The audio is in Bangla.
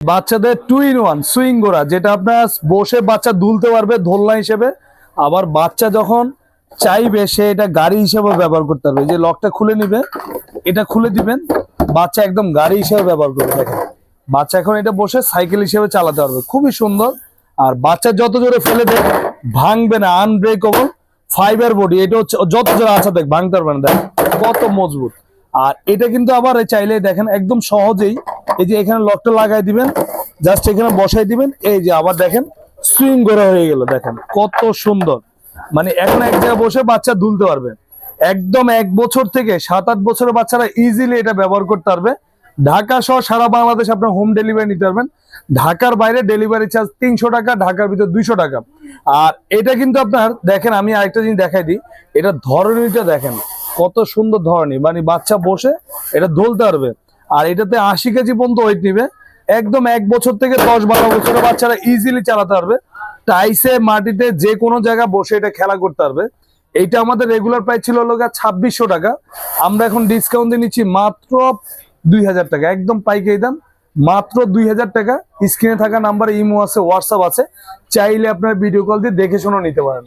বাচ্চাদের টু ইন ওয়ান সুইং গোড়া যেটা আপনার বসে বাচ্চা দুলতে পারবে দোলনা হিসেবে। আবার বাচ্চা যখন চাইবে, সে এটা গাড়ি হিসেবে ব্যবহার করতে পারবে। যে লকটা খুলে নিবে, এটা খুলে দিবেন, বাচ্চা একদম গাড়ি হিসেবে ব্যবহার করবে। দেখেন, বাচ্চা এখন এটা বসে সাইকেল হিসেবে চালাতে পারবে। খুবই সুন্দর। আর বাচ্চা যত জোরে ফেলে দেয় ভাঙবে না আনব্রেকেবল ফাইবার বডি এটা হচ্ছে, যত জোরে আছে, দেখ, ভাঙতে পারবে না, দেখ, কত মজবুত। আর এটা কিন্তু আবার চাইলে দেখেন একদম সহজেই এই যে এখানে লকটা লাগাই দিবেন জাস্ট এখানে বসাই দিবেন, এই যে আবার দেখেন সুইং করে হয়ে গেল, দেখেন কত সুন্দর। মানে এখন এক জায়গায় বসে বাচ্চা দুলতে পারবে। একদম এক বছর থেকে সাত আট বছরের বাচ্চারা ইজিলি এটা ব্যবহার করতে পারবে। ঢাকা সহ সারা বাংলাদেশ আপনার হোম ডেলিভারি নিতে পারবেন। ঢাকার বাইরে ডেলিভারি চার্জ তিনশো টাকা, ঢাকার ভিতরে দুইশো টাকা। আর এটা কিন্তু আপনার, দেখেন আমি আরেকটা জিনিস দেখাই দিই। এটা ধরনীটা দেখেন। কত সুন্দর ধরনী মানে বাচ্চা বসে এটা দোলতে পারবে। আর এটাতে আশি কেজি পর্যন্ত ওয়েট নিবে। একদম এক বছর থেকে দশ বারো বছরের বাচ্চারা ইজিলি চালাতে পারবে। টাইসে, মাটিতে যে কোনো জায়গায় বসে এটা খেলা করতে পারবে। এইটা আমাদের রেগুলার প্রাইস ছিল হলো ছাব্বিশশো টাকা। আমরা এখন ডিসকাউন্ট দিয়ে নিচ্ছি মাত্র দুই হাজার টাকা। একদম পাইকারি দাম, মাত্র দুই হাজার টাকা। স্ক্রিনে থাকা নাম্বারে ইমো আছে হোয়াটসঅ্যাপ আছে। চাইলে আপনার ভিডিও কল দিয়ে দেখে শুনে নিতে পারেন।